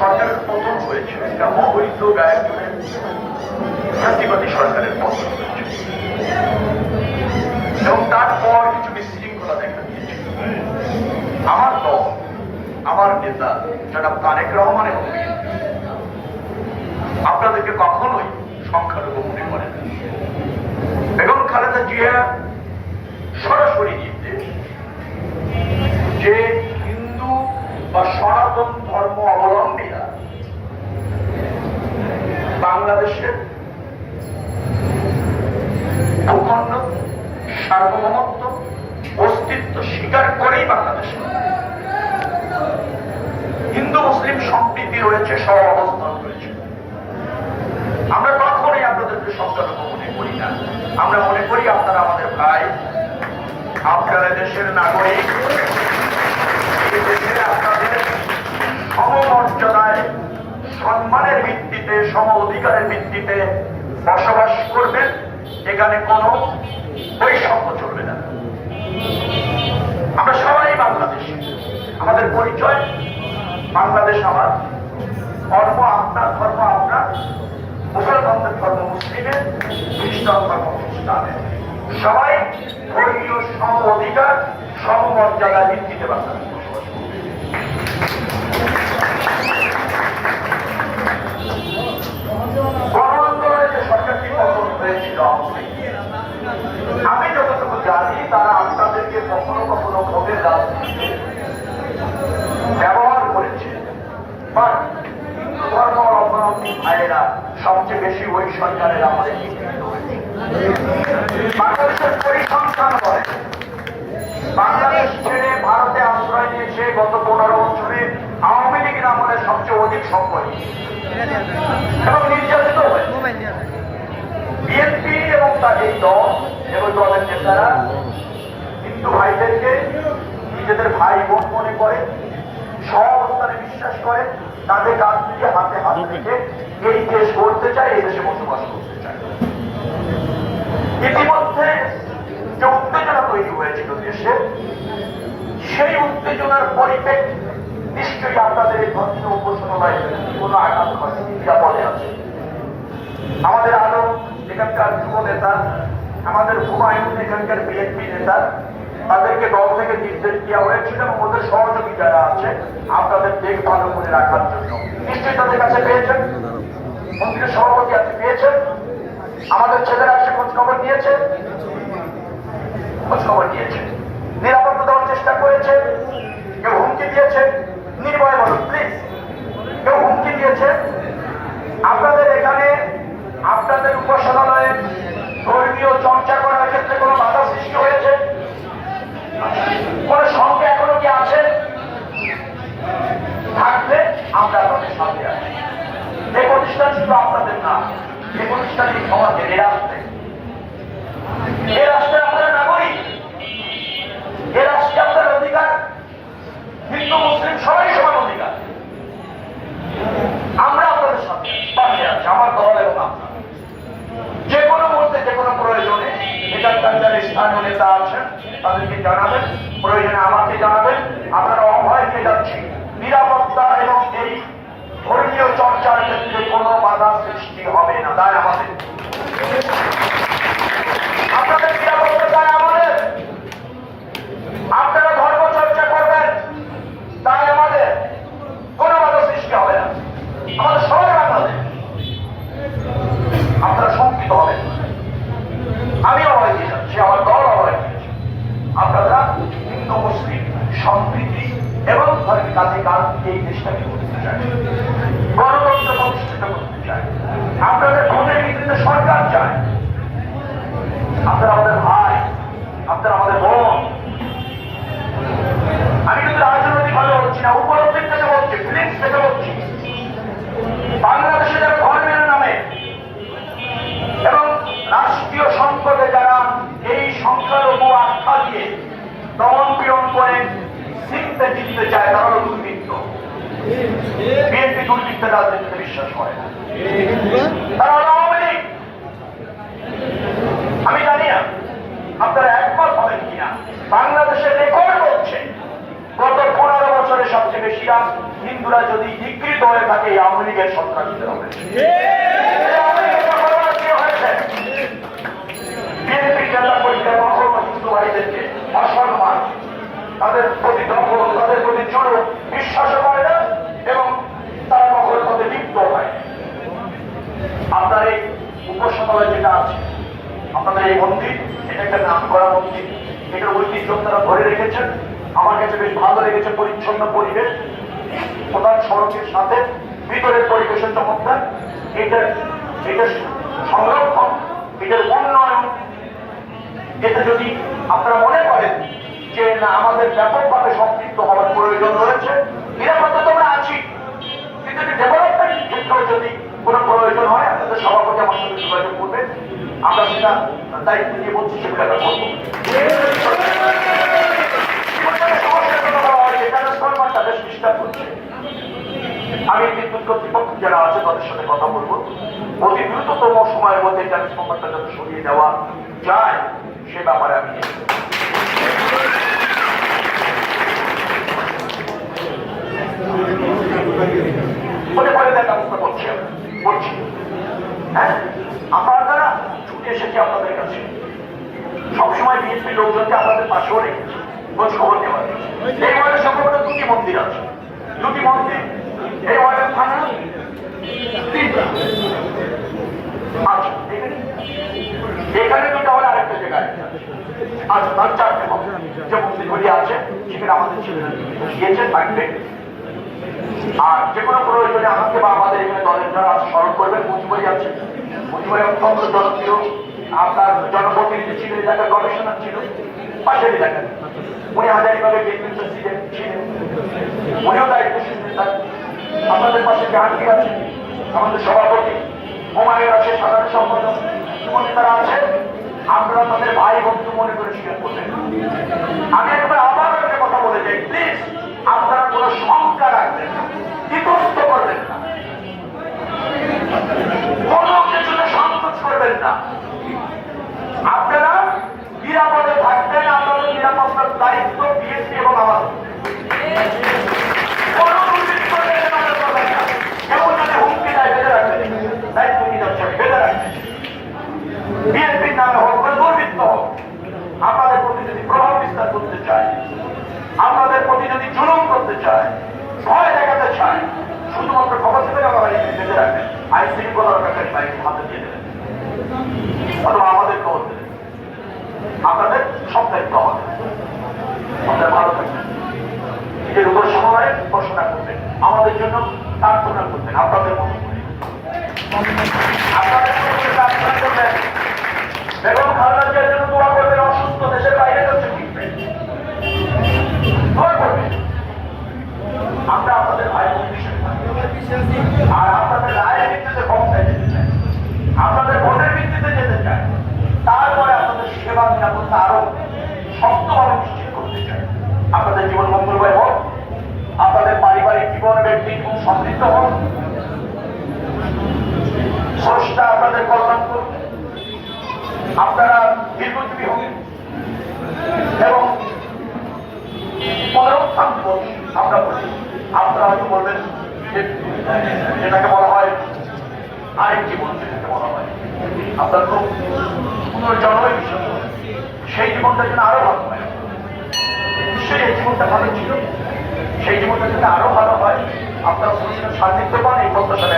সরকারের পতন হয়েছে একটা অবৈধ গায়ক জাতিবাদী সরকারের পতন হয়েছে। এবং তারপর কিছু বিশৃঙ্খলা দেখা দিয়েছে। আমার দল, আমার নেতা, জনাব তারেক রহমান এবং আপনাদেরকে কখনোই সংখ্যালঘু মনে করেন। বেগম খালেদা জিয়া সরাসরি নির্দেশ যে হিন্দু বা সনাতন ধর্ম অবলম্বীরা বাংলাদেশের ভূখণ্ড সার্বভৌমত্ব, অস্তিত্ব স্বীকার করেই বাংলাদেশ হিন্দু, মুসলিম সম্প্রীতি রয়েছে সহ অবস্থান রয়েছে। আমরা কখনোই আপনাদেরকে সংখ্যালঘু মনে করি না। আমরা মনে করি আপনারা আমাদের ভাই, আপনারা দেশের নাগরিক। আপনাদের সমমর্যাদায়, সম্মানের ভিত্তিতে সম অধিকারের ভিত্তিতে বসবাস করবেন এখানে কোনো বৈষম্য চলবে না। আমরা সবাই বাংলাদেশি। আমাদের পরিচয়, বাংলাদেশ আমার। ধর্ম আপনার ধর্ম আপনার মুসলমানদের ধর্ম মুসলিমের, খ্রিস্টান ধর্ম খ্রিস্টানের। সবাই ধর্মীয় সম অধিকার সমমর্যাদা ভিত্তিতে বাংলাদেশ বসবাস করবে। গণ আন্দোলনে যে সরকারটি পতন হয়েছিল আমি যতটুকু জানি তারা আপনাদেরকে কখনো কখনো ভোটের রাজনীতিতে ব্যবহার করেছে সবচেয়ে বেশি ওই সরকারের আমাদের বাংলাদেশ ছেড়ে ভারতে আশ্রয় নিয়েছে গত পনেরো বছরে আওয়ামী লীগের আমলে সবচেয়ে অধিক এবং নির্যাতিত হয়েছে বিএনপি এবং এই দল এবং দলের নেতারা হিন্দু ভাইদেরকে, নিজেদের ভাই বোন মনে করে সহাবস্থানে বিশ্বাস করে, তাদের কাছ থেকে হাতে হাত রেখে এই দেশ গড়তে চায়, এই দেশে বসবাস করতে চায়। ইতিমধ্যে যে উত্তেজনা তৈরি হয়েছিল দেশে, সেই উত্তেজনার পরিপ্রেক্ষিতে নিশ্চয়ই আপনাদের এই ধর্মীয় উপাসনালয়ে কোনো আঘাত ঘটে নিরাপদে আছে। আমাদের আলো এখানকার যুব নেতা, আমাদের হুমায়ুন এখানকার বিএনপি নেতা তাদেরকে দল থেকে নির্দেশ দেওয়া হয়েছিল এবং ওদের সহযোগী যারা আছে, আপনাদের দেখ ভালো করে রাখার জন্য। নিশ্চয়ই তাদের কাছে পেয়েছেন। মন্ত্রীর সভাপতি আছে পেয়েছেন। আমাদের ছেলেরা সে খোঁজ খবর নিয়েছে। খোঁজ খবর নিয়েছে। নিরাপত্তা দেওয়ার চেষ্টা করেছে। কেউ হুমকি দিয়েছে। নির্ভয় বলুন প্লিজ কেউ হুমকি দিয়েছে। আপনাদের এখানে, আপনাদের উপাসনালয়ে ধর্মীয় চর্চা করার ক্ষেত্রে কোনো বাধা সৃষ্টি হয়েছে কোন সঙ্গে এখনও কি আছে থাকলে আমরা আপনাদের সাথে আছি এই প্রতিষ্ঠান শুধু আপনাদের না এই প্রতিষ্ঠান এই সমাজের এ রাষ্ট্রে এ রাষ্ট্রের আপনারা নাগরিক এ রাষ্ট্রে আপনার অধিকার হিন্দু মুসলিম সবাই সমান অধিকার আমরা আপনাদের সাথে পাশে আছি আমার দল এবং আপনার যে কোনো মুহূর্তে যে কোনো প্রয়োজনে এখানকার যারা স্থানীয় নেতা আছেন তাদেরকে জানাবেন, প্রয়োজনে আমাকে জানাবেন। আপনারা অভয়কে যাচ্ছি। নিরাপত্তা এবং এই ধর্মীয় চর্চার ক্ষেত্রে কোনো বাধা সৃষ্টি হবে না তাই আমাদের আপনাদের নিরাপত্তা তাই আমাদের। আপনারা ধর্ম চর্চা করবেন তাই আমাদের কোনো বাধা সৃষ্টি হবে না আমাদের সবাই বাংলাদেশ আপনারা শঙ্কিত হবেন না। আমি অভয় দিয়ে যাচ্ছি আমার দল অভয় দিয়েছে আপনারা হিন্দু মুসলিম সম্প্রীতি এবং কাজে কাজ এই দেশটাকে করতে চায়। গণতন্ত্র প্রতিষ্ঠিত করতে চায়। আপনাদের ভোটের ভিত্তিতে সরকার চায়। আপনারা আমাদের ভাই, আপনারা আমাদের বোন। আমি কিন্তু রাজনৈতিক ভাবে বলছি না, উপলব্ধির থেকে বলছি, ফিলিংস থেকে বলছি বাংলাদেশে যারা ধর্মের নামে এবং রাষ্ট্রীয় সম্পদে যারা এই সংখ্যালঘু আস্থা দিয়ে দমন পীড়ন করে জিততে জিততে চায় তারা হলো দুর্বৃত্ত রাজনীতিতে বিশ্বাস করে তারা হলো আওয়ামী লীগ। আমি জানি না আপনারা একমত হবেন কিনা। বাংলাদেশের রেকর্ড হচ্ছে গত পনেরো বছরে সবচেয়ে বেশি হিন্দুরা যদি বিকৃত হয়ে থাকে আওয়ামী লীগের সন্ত্রাসীদের হবে এই আওয়ামী লীগের ঘটনা কি হয়েছে? বিএনপি নেতা পরীক্ষা কখনো হিন্দু ভাইদেরকে অসম্মান তাদের প্রতি দখল তাদের প্রতি জোর বিশ্বাস করে না এবং তারা কখনো তাদের লিপ্ত হয় আপনার এই উপসমালয় যেটা আছে আপনাদের এই মন্দির, এটা একটা নাম করা মন্দির। এটার ঐতিহ্য তারা ধরে রেখেছেন। আমার কাছে বেশ ভালো লেগেছে পরিচ্ছন্ন পরিবেশ। প্রধান সড়কের সাথে ভিতরের পরিবেশের চমৎকার। এটার এটা সংরক্ষণ, এটার উন্নয়ন। এতে যদি আপনারা মনে করেন যে, না, আমাদের ব্যাপকভাবে সম্পৃক্ত হওয়ার প্রয়োজন রয়েছে, নিরাপত্তা তো আমরা আছি। কিন্তু ডেভেলপমেন্ট ক্ষেত্রেও যদি কোনো প্রয়োজন হয়, আপনাদের সভাপতি আমার সঙ্গে যোগাযোগ করবেন। আমরা সেটা দায়িত্ব নিয়ে বলছি সেগুলো আমরা করব। আমি বিদ্যুৎ কর্তৃপক্ষ যারা আছে, তাদের সাথে কথা বলব অতি দ্রুততম সময়ের মধ্যে ট্রান্সফর্মারটা যাতে সরিয়ে দেওয়া যায়, সে ব্যাপারে আমি হতে পারে তার ব্যবস্থা করছি আমি, করছি হ্যাঁ আপনারা ছুটে এসেছি আপনাদের কাছে সবসময় বিএনপি আপনাদের খোঁজ খবর এই সম্ভবত দুটি মন্দির আছে। দুটি মন্দির, এই ওয়ার্ডের থানা আচ্ছা এখানে- আরেকটা জায়গায়। আচ্ছা তার চারটে যে মন্দিরগুলি আছে, সেখানে আমাদের ছেলেরা গিয়েছেন থাকবে আর যে কোনো প্রয়োজনে আমাকে বা আমাদের এখানে দলের যারা আছে স্মরণ করবেন মুজিবই আছে মুজিবই অত্যন্ত জনপ্রিয় আপনার জনপ্রতিনিধি ছিল এলাকার গবেষণা ছিল পাশের এলাকার উনি হাজারিভাবে বিএনপির প্রেসিডেন্ট ছিলেন উনিও দায়িত্বশীল নেতা আপনাদের পাশে জাহাঙ্গি আছে আমাদের সভাপতি। হুমায়ুন আছে, সাধারণ সম্পাদক। জীবনে তারা আছে আমরা তাদের ভাই বন্ধু মনে করে স্বীকার করবেন আমি একবার আবার একটা কথা বলে যাই। প্লিজ, আপনারা কোনো শঙ্কা রাখবেন না বিধ্বস্ত করবেন না। কোনো কিছুতে সংকোচ করবেন না। আপনারা নিরাপদে থাকবেন আপনাদের নিরাপত্তার দায়িত্ব বিএসপি এবং আমাদের কোনো দুর্নীতি করবেন না, আমাদের করবেন না। কেউ যাতে হুমকি দেয় বেঁধে রাখবেন দায়িত্ব নিয়ে যাচ্ছে বেঁধে রাখবেন বিএনপির নামে হোক বা দুর্বৃত্ত হোক আপনাদের প্রতি যদি প্রভাব বিস্তার করতে চায় আপনাদের প্রতি যদি জুলুম করতে চায় ভয় দেখাতে চায় শুধুমাত্র খবর থেকে আমার বাড়ি বেঁধে রাখবেন আইন শৃঙ্খলা রক্ষাকারী বাড়িতে হাতে দিয়ে দেবেন অথবা আমাদের খবর দেবেন আপনাদের সব দায়িত্ব আমাদের আপনারা ভালো থাকবেন নিজের উপর সময় ঘোষণা করবেন আমাদের জন্য প্রার্থনা করবেন আপনাদের মতো করে আপনাদের মতো করে প্রার্থনা করবেন বেগম খালেদা জিয়ার জন্য দোয়া করবেন অসুস্থ দেশের বাইরে যাচ্ছে ফিরবেন দোয়া করবেন আমরা আপনাদের ভাই বোন হিসেবে থাকি। আপনাদের রায়ের ভিত্তিতে যেতে চাই। তারপরে আপনাদের সেবা আরও শক্তভাবে করতে চাই। আপনাদের জীবন মঙ্গলময় আপনাদের পারিবারিক জীবন ব্যক্তি সমৃদ্ধ হোক। আপনাদের কল্যাণ আপনারা দীর্ঘজীবী হন এবং আমরা বলি আপনারা হয়তো বলবেন? যেটাকে বলা হয় আরেক জীবন যেটাকে বলা হয় আপনার খুব পুনর্জন্মই সেই জীবনটা যেন আরও ভালো হয়। নিশ্চয়ই এই জীবনটা ভালো ছিল। সেই জীবনটা যেন আরও ভালো হয়। আপনার সান্নিধ্য পান এই প্রত্যাশা